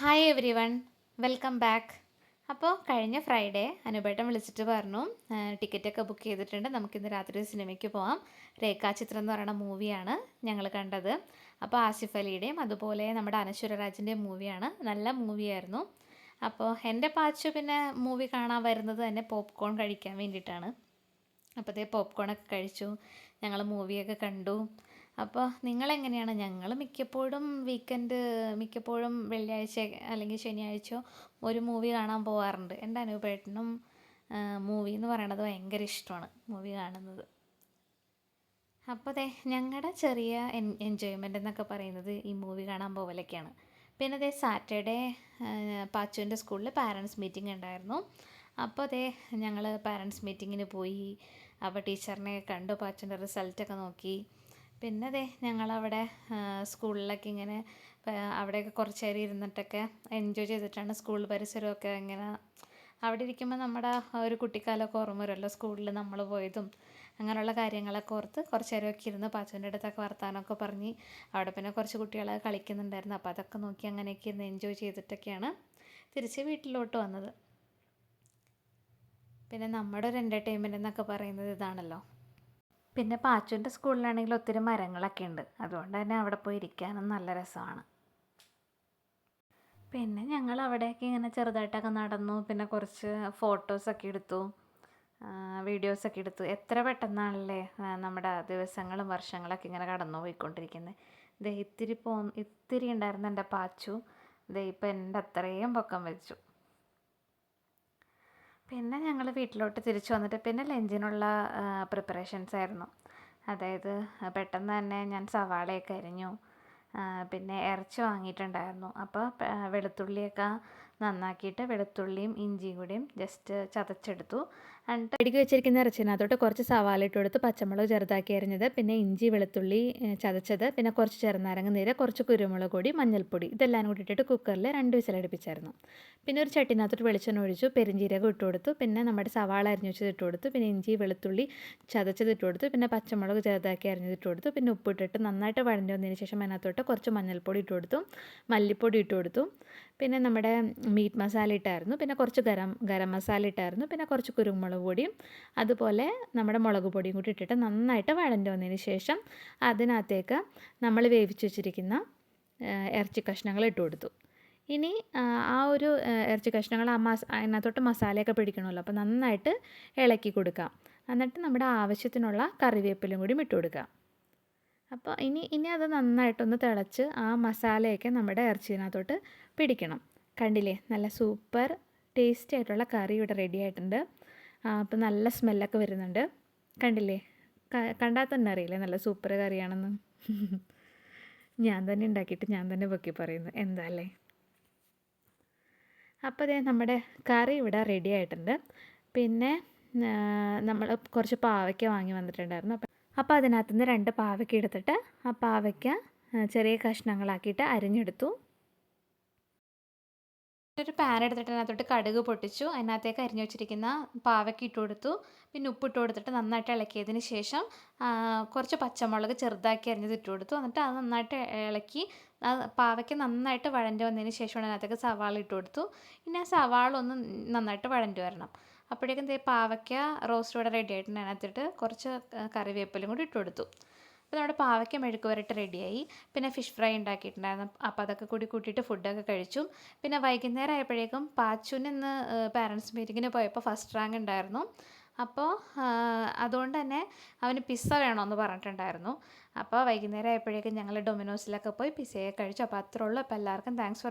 Hi everyone welcome back അപ്പോൾ കഴിഞ്ഞ Friday അനുപേട്ടൻ വിളിച്ചിട്ട് പറഞ്ഞു ടിക്കറ്റൊക്കെ ബുക്ക് ചെയ്തിട്ടുണ്ട്. നമുക്കിന്ന് രാത്രി സിനിമയ്ക്ക് പോവാം. രേഖാചിത്രം എന്ന് പറയുന്ന മൂവിയാണ് ഞങ്ങൾ കണ്ടത്. അപ്പോൾ ആസിഫ് അലിയുടെയും അതുപോലെ നമ്മുടെ അനശ്വരരാജിന്റെയും മൂവിയാണ് നല്ല മൂവിയായിരുന്നു അപ്പോൾ എന്റെ പാച്ചു പിന്നെ മൂവി കാണാൻ വരുന്നത് തന്നെ പോപ്കോൺ കഴിക്കാൻ വേണ്ടിയിട്ടാണ്. അപ്പോൾ അതേ പോപ്കോണൊക്കെ കഴിച്ചു. ഞങ്ങൾ മൂവിയൊക്കെ കണ്ടു. അപ്പോൾ നിങ്ങളെങ്ങനെയാണ്? ഞങ്ങൾ മിക്കപ്പോഴും വീക്കെൻഡ് മിക്കപ്പോഴും വെള്ളിയാഴ്ച അല്ലെങ്കിൽ ശനിയാഴ്ചയോ ഒരു മൂവി കാണാൻ പോകാറുണ്ട് എന്റെ അനുപേട്ടനും മൂവി എന്ന് പറയണത് ഭയങ്കര ഇഷ്ടമാണ് മൂവി കാണുന്നത്. അപ്പോൾ അതെ ഞങ്ങളുടെ ചെറിയ എൻ എൻജോയ്മെന്റ് എന്നൊക്കെ പറയുന്നത് ഈ മൂവി കാണാൻ പോകലൊക്കെയാണ് പിന്നെ അതേ സാറ്റർഡേ പാച്ചുവിന്റെ സ്കൂളിൽ പാരൻസ് മീറ്റിംഗ് ഉണ്ടായിരുന്നു. അപ്പോൾ അതേ ഞങ്ങൾ പാരൻസ് മീറ്റിങ്ങിന് പോയി. അപ്പോൾ ടീച്ചറിനെ കണ്ടു പാച്ചുവിന്റെ റിസൾട്ടൊക്കെ നോക്കി. പിന്നെ അതെ ഞങ്ങളവിടെ സ്കൂളിലൊക്കെ ഇങ്ങനെ അവിടെയൊക്കെ കുറച്ച് നേരം ഇരുന്നിട്ടൊക്കെ എൻജോയ് ചെയ്തിട്ടാണ് സ്കൂൾ പരിസരമൊക്കെ ഇങ്ങനെ അവിടെ ഇരിക്കുമ്പോൾ നമ്മുടെ ഒരു കുട്ടിക്കാലമൊക്കെ ഓർമ്മ വരുമല്ലോ സ്കൂളിൽ നമ്മൾ പോയതും അങ്ങനെയുള്ള കാര്യങ്ങളൊക്കെ ഓർത്ത് കുറച്ച് നേരമൊക്കെ ഇരുന്ന് പാച്ചുവിന്റെ അടുത്തൊക്കെ വർത്താനമൊക്കെ പറഞ്ഞ് അവിടെ പിന്നെ കുറച്ച് കുട്ടികളെ കളിക്കുന്നുണ്ടായിരുന്നു. അപ്പോൾ അതൊക്കെ നോക്കി അങ്ങനെയൊക്കെ ഇരുന്ന് എൻജോയ് ചെയ്തിട്ടൊക്കെയാണ് തിരിച്ച് വീട്ടിലോട്ട് വന്നത്. പിന്നെ നമ്മുടെ ഒരു എന്റർടൈൻമെന്റ് എന്നൊക്കെ പറയുന്നത് ഇതാണല്ലോ. പിന്നെ പാച്ചുവിന്റെ സ്കൂളിലാണെങ്കിൽ ഒത്തിരി മരങ്ങളൊക്കെ ഉണ്ട്. അതുകൊണ്ട് തന്നെ അവിടെ പോയി ഇരിക്കാനും നല്ല രസമാണ്. പിന്നെ ഞങ്ങൾ അവിടെയൊക്കെ ഇങ്ങനെ ചെറുതായിട്ടൊക്കെ നടന്നു. പിന്നെ കുറച്ച് ഫോട്ടോസൊക്കെ എടുത്തു. വീഡിയോസൊക്കെ എടുത്തു. എത്ര പെട്ടെന്നാണല്ലേ നമ്മുടെ ദിവസങ്ങളും വർഷങ്ങളൊക്കെ ഇങ്ങനെ കടന്നു പോയിക്കൊണ്ടിരിക്കുന്നത്. ദേ ഇത്തിരി പോ ഇത്തിരി ഉണ്ടായിരുന്ന എന്റെ പാച്ചു. ദേ ഇപ്പം എന്റെ അത്രയും പൊക്കം വെച്ചു. പിന്നെ ഞങ്ങൾ വീട്ടിലോട്ട് തിരിച്ചു വന്നിട്ട് പിന്നെ ലഞ്ചിനുള്ള പ്രിപ്പറേഷൻസ് ആയിരുന്നു. അതായത് പെട്ടെന്ന് തന്നെ ഞാൻ സവാളയൊക്കെ അരിഞ്ഞു. പിന്നെ ഇറച്ചി വാങ്ങിയിട്ടുണ്ടായിരുന്നു. അപ്പോൾ വെളുത്തുള്ളിയൊക്കെ നന്നാക്കിയിട്ട് വെളുത്തുള്ളിയും ഇഞ്ചിയും കൂടിയും ജസ്റ്റ് ചതച്ചെടുത്തു. എന്നിട്ട് ഇടുക്കി വെച്ചിരിക്കുന്ന ഇറച്ചിനകത്തോട്ട് കുറച്ച് സവാല ഇട്ട് കൊടുത്ത് പച്ചമുളക് ചെറുതാക്കി അരിഞ്ഞത് പിന്നെ ഇഞ്ചി വെളുത്തുള്ളി ചതച്ചത് പിന്നെ കുറച്ച് ചെറുനാരങ്ങ നീര് കുറച്ച് കുരുമുളക് കൂടി മഞ്ഞൾപ്പൊടി ഇതെല്ലാം കൂടി ഇട്ടിട്ട് കുക്കറിൽ രണ്ട് വിസിലടുപ്പിച്ചായിരുന്നു. പിന്നെ ഒരു ചട്ടിനകത്തോട്ട് വെളിച്ചെണ്ണ ഒഴിച്ചു പെരിഞ്ചീരകം ഇട്ട് കൊടുത്തു പിന്നെ നമ്മുടെ സവാള അരിഞ്ഞു വെച്ചത് ഇട്ട് കൊടുത്തു പിന്നെ ഇഞ്ചി വെളുത്തുള്ളി ചതച്ചത് ഇട്ട് കൊടുത്തു പിന്നെ പച്ചമുളക് ചെറുതാക്കി അരിഞ്ഞത് കൊടുത്തു പിന്നെ ഉപ്പിട്ടിട്ട് നന്നായിട്ട് വഴഞ്ഞു വന്നതിന് ശേഷം അതിനകത്തോട്ട് കുറച്ച് മഞ്ഞൾപ്പൊടി ഇട്ട് കൊടുത്തു മല്ലിപ്പൊടി ഇട്ട് കൊടുത്തു പിന്നെ നമ്മുടെ മീറ്റ് മസാല ഇട്ടായിരുന്നു. പിന്നെ കുറച്ച് ഗരം ഗരം മസാല ഇട്ടായിരുന്നു. പിന്നെ കുറച്ച് കുരുമുളക് പൊടിയും അതുപോലെ നമ്മുടെ മുളക് പൊടിയും കൂടി ഇട്ടിട്ട് നന്നായിട്ട് വഴണ്ടി വന്നതിന് ശേഷം അതിനകത്തേക്ക് നമ്മൾ വേവിച്ച് വെച്ചിരിക്കുന്ന ഇറച്ചി കഷ്ണങ്ങൾ ഇട്ട് കൊടുത്തു. ഇനി ആ ഒരു ഇറച്ചി കഷ്ണങ്ങൾ ആ മസ അതിനകത്തോട്ട് മസാലയൊക്കെ പിടിക്കണമല്ലോ. അപ്പോൾ നന്നായിട്ട് ഇളക്കി കൊടുക്കാം. എന്നിട്ട് നമ്മുടെ ആവശ്യത്തിനുള്ള കറിവേപ്പിലും കൂടി ഇട്ട് കൊടുക്കാം. അപ്പോൾ ഇനി ഇനി അത് നന്നായിട്ടൊന്ന് തിളച്ച് ആ മസാലയൊക്കെ നമ്മുടെ ഇറച്ചിനകത്തോട്ട് പിടിക്കണം. കണ്ടില്ലേ? നല്ല സൂപ്പർ ടേസ്റ്റി ആയിട്ടുള്ള കറി ഇവിടെ റെഡി ആയിട്ടുണ്ട്. അപ്പോൾ നല്ല സ്മെല്ലൊക്കെ വരുന്നുണ്ട്. കണ്ടില്ലേ? കണ്ടാൽ തന്നെ അറിയില്ലേ? നല്ല സൂപ്പർ കറിയാണെന്ന്. ഞാൻ തന്നെ ഉണ്ടാക്കിയിട്ട് ഞാൻ തന്നെ പൊക്കി പറയുന്നു. എന്താ അല്ലേ? അപ്പോൾ അതേ നമ്മുടെ കറി ഇവിടെ റെഡി ആയിട്ടുണ്ട്. പിന്നെ നമ്മൾ കുറച്ച് പാവയ്ക്ക വാങ്ങി വന്നിട്ടുണ്ടായിരുന്നു. അപ്പം അപ്പോൾ അതിനകത്തുനിന്ന് രണ്ട് പാവയ്ക്ക എടുത്തിട്ട് ആ പാവയ്ക്ക ചെറിയ കഷ്ണങ്ങളാക്കിയിട്ട് അരിഞ്ഞെടുത്തു. ഒരു പാൻ എടുത്തിട്ട് അതിനകത്തോട്ട് കടുക് പൊട്ടിച്ചു. അതിനകത്തേക്ക് അരിഞ്ഞു വെച്ചിരിക്കുന്ന പാവയ്ക്ക് ഇട്ട് കൊടുത്തു. പിന്നെ ഉപ്പിട്ട് കൊടുത്തിട്ട് നന്നായിട്ട് ഇളക്കിയതിന് ശേഷം കുറച്ച് പച്ചമുളക് ചെറുതാക്കി അരിഞ്ഞത് ഇട്ട് കൊടുത്തു. എന്നിട്ട് അത് നന്നായിട്ട് ഇളക്കി പാവയ്ക്ക് നന്നായിട്ട് വഴണ്ടി വന്നതിന് ശേഷമാണ് അതിനകത്തേക്ക് സവാള ഇട്ട് കൊടുത്തു. പിന്നെ ആ സവാള ഒന്ന് നന്നായിട്ട് വഴണ്ടി വരണം. അപ്പോഴേക്കും ദേ പാവയ്ക്ക റോസ്റ്റ് ഇവിടെ റെഡി ആയിട്ടുണ്ട്. അതിനകത്തിട്ട് കുറച്ച് കറിവേപ്പിലും കൂടി ഇട്ട് കൊടുത്തു. അപ്പോൾ നമ്മുടെ പാവയ്ക്ക മെഴുക്ക് വരട്ട് റെഡിയായി പിന്നെ ഫിഷ് ഫ്രൈ ഉണ്ടാക്കിയിട്ടുണ്ടായിരുന്നു. അപ്പോൾ അതൊക്കെ കൂടി കൂട്ടിയിട്ട് ഫുഡൊക്കെ കഴിച്ചു. പിന്നെ വൈകുന്നേരം ആയപ്പോഴേക്കും പാച്ചുവിന് ഇന്ന് പാരൻസ് മീറ്റിങ്ങിന് പോയപ്പോൾ ഫസ്റ്റ് റാങ്ക് ഉണ്ടായിരുന്നു. അപ്പോൾ അതുകൊണ്ട് തന്നെ അവന് പിസ്സ വേണമെന്ന് പറഞ്ഞിട്ടുണ്ടായിരുന്നു. അപ്പോൾ വൈകുന്നേരം ആയപ്പോഴേക്കും ഞങ്ങൾ ഡൊമിനോസിലൊക്കെ പോയി പിസ്സയൊക്കെ കഴിച്ചു. അപ്പോൾ അത്രേ ഉള്ളൂ. അപ്പോൾ എല്ലാവർക്കും താങ്ക്സ് ഫോർ